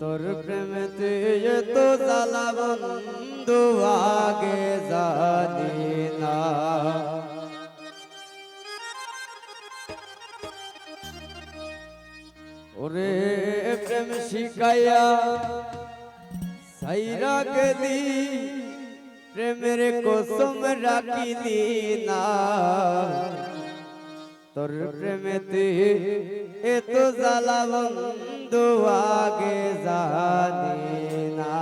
তোর প্রেমেতে তো জ্বালা বন্ধু আগে জানি না ওরে প্রেম শিখাইয়া সাইরা গেলি, প্রেমের কসম রাখিলি না। তোর প্রেমেতে এত জ্বালা বন্ধু আগে জানি না।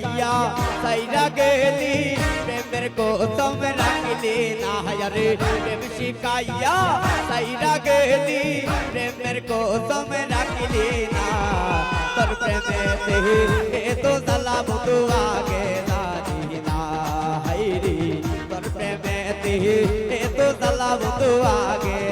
শিখাইয়া সাইরা গেলি প্রেমের কসম রাখিলি না রে প্রেম শিখাইয়া সাইরা গেলি প্রেমের কসম রাখিলি না তোর প্রেমেতে এ তো জ্বালা বন্ধু আগে জানি না হাইরি তোর প্রেমেতে এ তো জ্বালা বন্ধু আগে জানি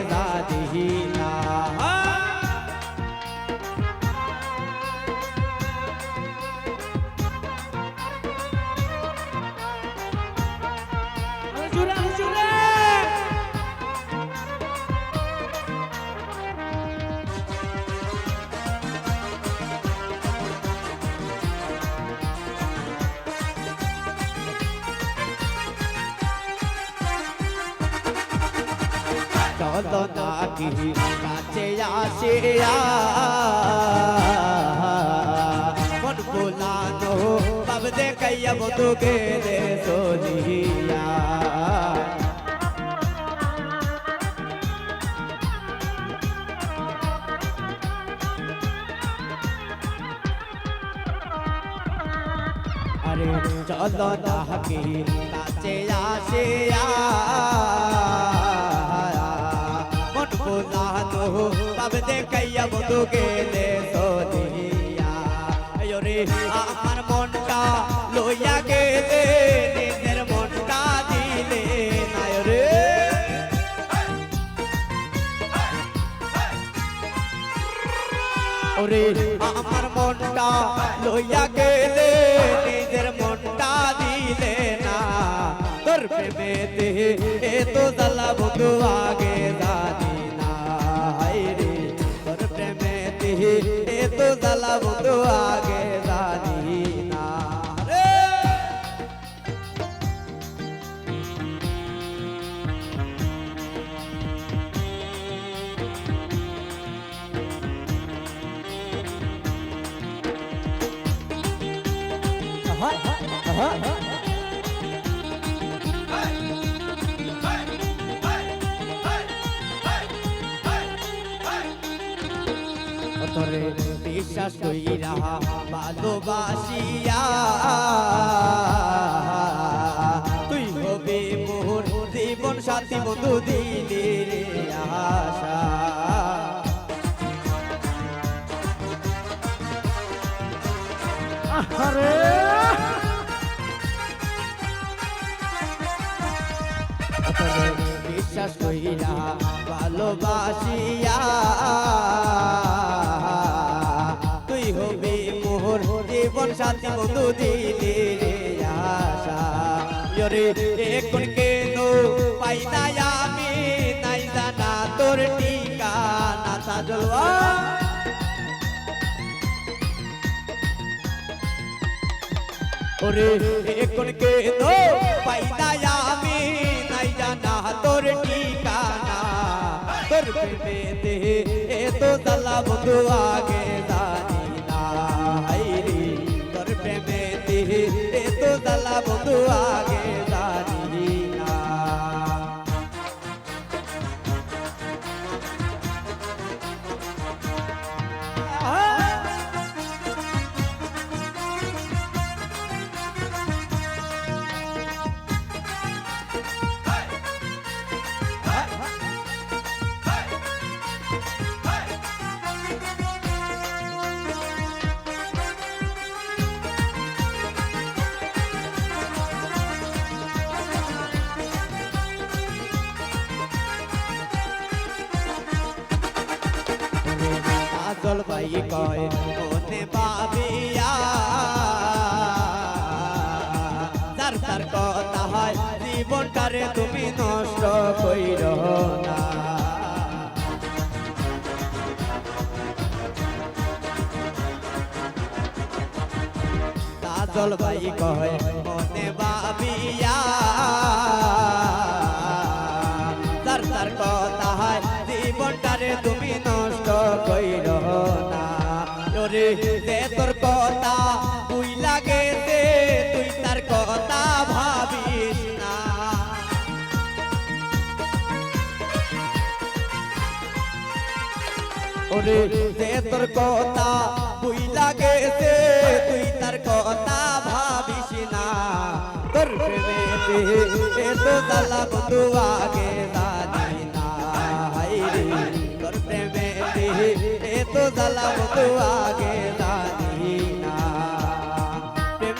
চলো নাকি কাছে আসে মন ভুলানো বাব দেখাইয়া বধু গেলে সোজিয়া আরে চলো নাকি কাছে আসে মন ভুলানো বাব দেখাইয়া বধু গেলে সোজিয়া রে আমার মনটা লইয়া গেলে নিজের মনটা দিলে রে ওরে আমার মনটা লইয়া গেলে দিলে না তোর প্রেমেতে এ তো জ্বালা তোরে বিশ্বাস কইরা ভালোবাসিয়া। তুই হবে মোর জীবন সাথী বন্ধু দিলে রে আশা আরে বিশ্বাস কইরা ভালোবাসিয়া। সাথী বন্ধু দিলে রে আশা। ইয়রে, এখন কেন পাই না আমি? নাই জানা তোর ঠিকানা সাজলওয়া ওরে, এখন কে তো পাইনা আমি? নাই জানা তোর ঠিকানা। তোর প্রেমেতে এ তো জ্বালা বন্ধু আগে জানি বন্ধু আগে কাজল ভাই কয় মনে যার তার কথা হয়, জীবনটারে তুমি নষ্ট কইর না। কাজল ভাই কয় মনে ভাবিয়া তার তার ওরে যে তোর কথা তুই লাগে দে তুই তার কথা ভাবিস না। তোর প্রেমেতে তো দালা বন্ধু আগে জানি না। তোর প্রেমেতে এ তো দালা বন্ধু আগে জানি না। প্রেম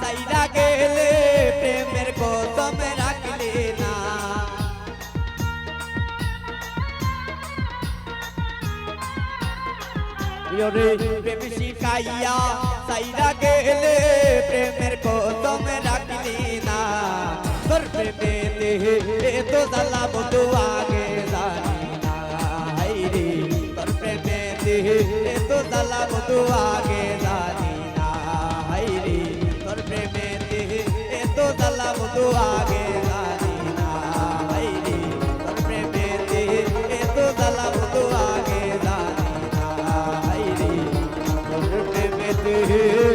সাইরা ইয়োরে প্রেম শিখাইয়া সাইরা গেলে প্রেমের কদম রাখলি না। তোর প্রেমে দেহে তো জালা বধু আগে জানি না। রে, তোর প্রেমে দেহে তো জালা বধু আগে জানি না। রে, তোর প্রেমে দেহে তো জালা বধু আগে ter